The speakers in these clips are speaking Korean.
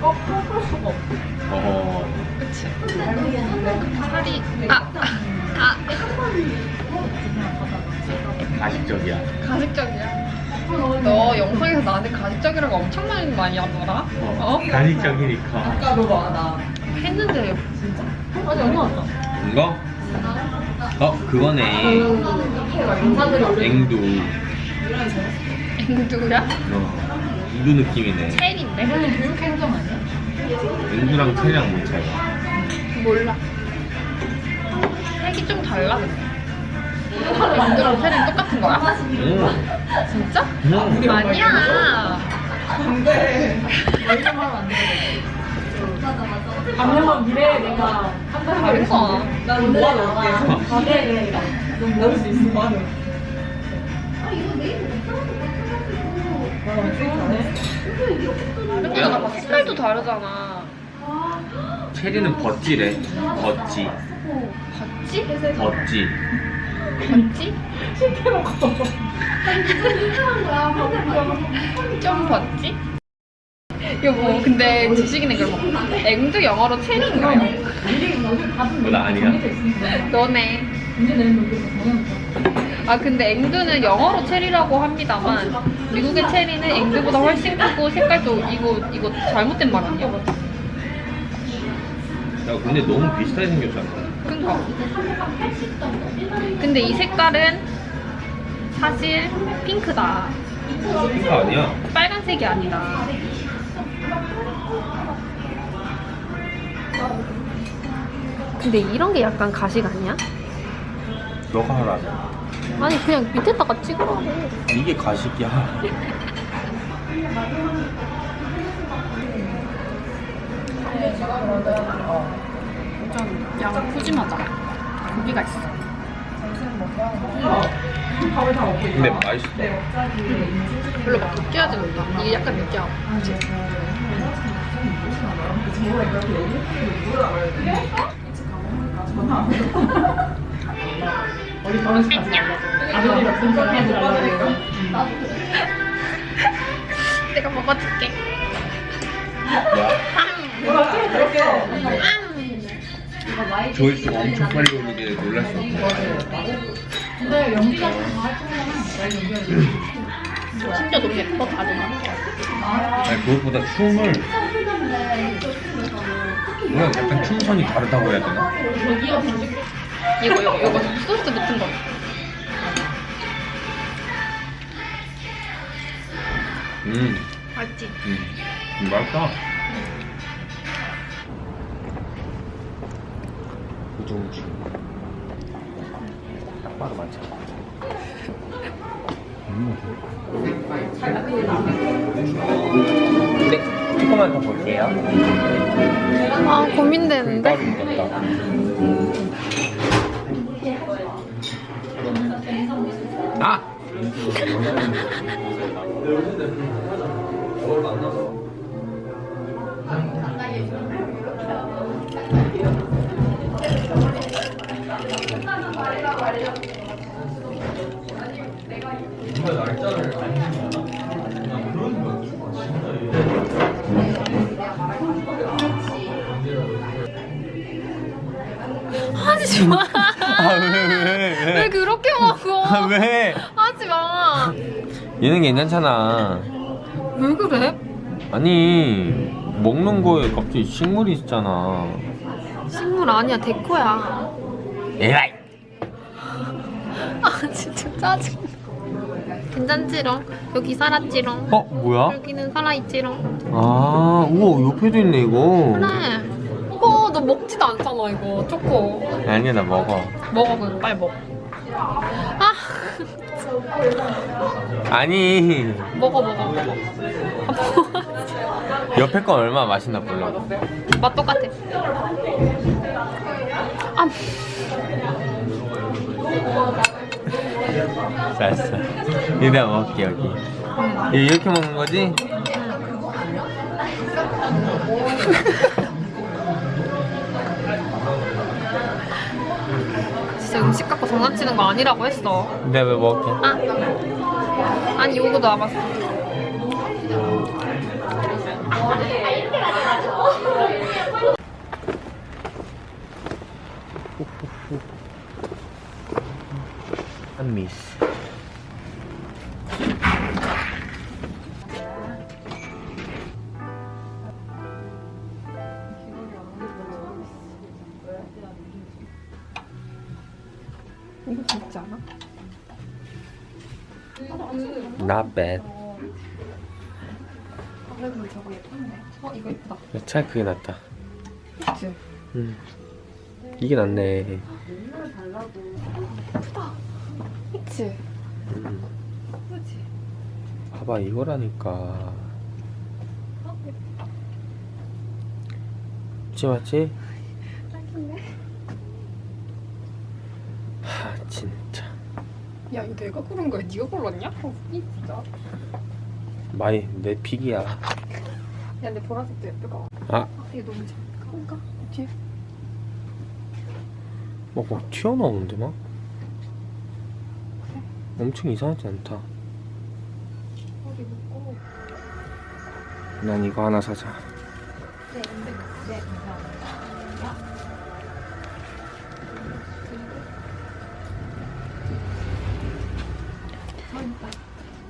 어, 할 수가 없어. 어허. 그치. 살이 아, 아, 가식적이야. 가식적이야. 너 영상에서 나한테 가식적이라고 엄청 많이 많이 하더라. 어. 어? 가식적이니까. 아까 너가 나. 했는데 진짜? 아니, 언니 왔다. 이거? 어, 그거네. 앵두. 앵두야? 어. 앵두 느낌이네. 체리인데? 이거는 교육 행정 앵두랑 체리랑 뭔 차이야? 몰라. 색이 좀 달라 근데. 앵두랑 체리는 똑같은 거야? 응. 진짜? 응. 아니야. 안 돼. 너 이름 하면 안 돼. 작년만 미래에 내가 한달 거. 나는 모아놓을게. 과대에 넌 모을 수 있어, 모아놓을게. 아, 다른 거잖아. 봐. 색깔도 다르잖아. 체리는 버찌래. 버찌. 봤지? 버찌. 봤지? 좀 봤지? 여보, 근데 지식인은 그럼 앵두 영어로 체리인 거예요. 뭐, 나 아니야? 너네. 아 근데 앵두는 영어로 체리라고 합니다만 미국의 체리는 앵두보다 훨씬 크고 색깔도 이거 이거 잘못된 말 아니야? 야, 근데 너무 비슷하게 생겼잖아. 그니까. 근데 이 색깔은 사실 핑크다. 핑크 아니야? 빨간색이 아니다. 근데 이런 게 약간 가식 아니야? 너가 하라. 아니 그냥 밑에다가 찍으라고. 이게 가식이야. 좀양 푸짐하다. 고기가 있어. 근데 맛있어. 별로 막 느끼하지 못하. 이게 약간 느끼하고. 아들이랑 말라고. 내가 먹어줄게. 뭐라 쭉 들었어. 조회수가 엄청 빨리 오르길래 놀랐어. 근데 연기가 했으면 진짜 너무 예뻐 다들. 아니, 그것보다 춤을. 뭐야, 약간 춤선이 다르다고 해야 되나? 이거 이거 이거 소스 붙은 거. 음, 맞지? 음. 음, 맛있다. 딱 봐도 많잖아. 네, 조금만 더 볼게요. 아 고민되는데. 아, 왜, 왜, 왜 그렇게 먹어? 아, 왜? 하지 마. 얘는 괜찮잖아. 왜 그래? 아니, 먹는 거에 갑자기 식물이 있잖아. 식물 아니야 데코야. 에라이! 아 진짜 짜증. 괜찮지롱. 여기 살았지롱. 어, 뭐야? 여기는 살아있지롱. 아, 우와, 옆에도 있네, 이거. 그래. 않잖아 이거 초코. 아니야, 나 먹어. 먹어 그거 빨리 먹어. 아 아니, 먹어 먹어 먹어. 옆에 건 얼마나 맛있나 몰라. 맛 똑같아. 아 알았어. 이거 내가 먹을게, 여기. 응. 이거 이렇게 먹는 거지? 음식 갖고 장난치는 거 아니라고 했어. 내가 왜 먹을게? 아 아니 요거 남았어. 않아? Not bad. 그래도 저거 예쁜데. 어 이거 예쁘다. 차라리 그게 낫다. 그치? 음. 이게 낫네. 그치? 음. 그치? 봐봐 이거라니까. 맞지 맞지? 하 진짜 야 이거 내가 고른 거야? 네가 골랐냐? 어 진짜. 많이 내 픽이야. 야 근데 보라색도 같아. 아, 아 이게 너무 작은가? 뒤에. 막, 막 튀어나오는데 막? 엄청 이상하지 않다. 여기 묶고. 난 이거 하나 사자. 네 근데 네 감사합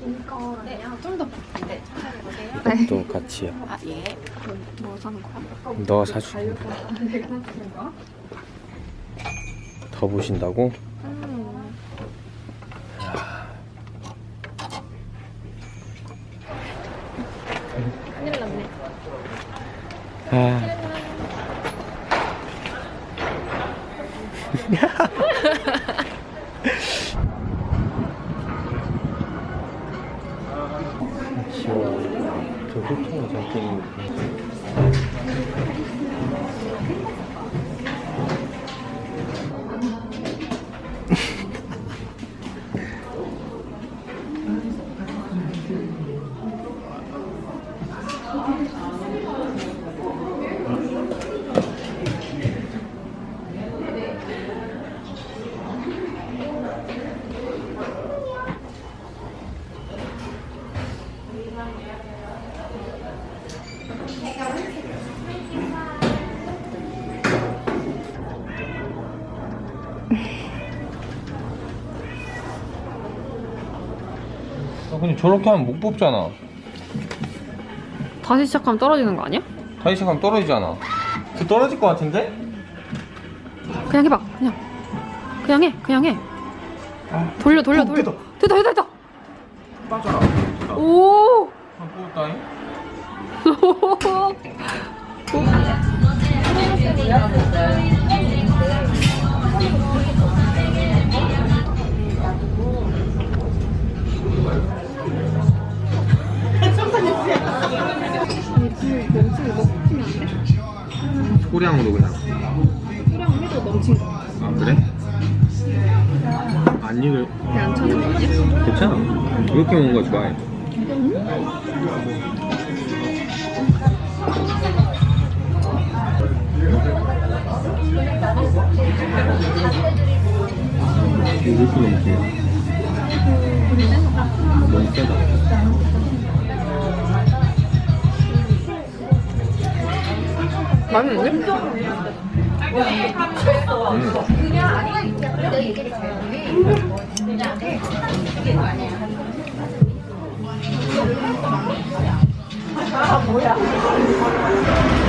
이거는요 좀더 네, 천천히 보세요. 또 같이요. 아 예. 뭐 사는 거야? 너. 내가 사는 거야? 더 보신다고? 음. 큰일 났네. 아. 아, 근데 저렇게 하면 못 뽑잖아. 다시 시작하면 떨어지는 거 아니야? 다시 시작하면 떨어지잖아. 그 떨어질 것 같은데? 그냥 해봐. 그냥. 그냥 해. 그냥 해. 돌려 돌려 어, 돌려. 됐다. 됐다 됐다 됐다. 빠져라. 오. 한 뽑았다잉? 소량으로 그냥. 그냥 해도 넘친 거. 아 그래? 안 익을 안거 아니야? 괜찮아. 이렇게 먹는 거 좋아해. 이렇게 넘지? 너무 세다. 맛있는데? 음.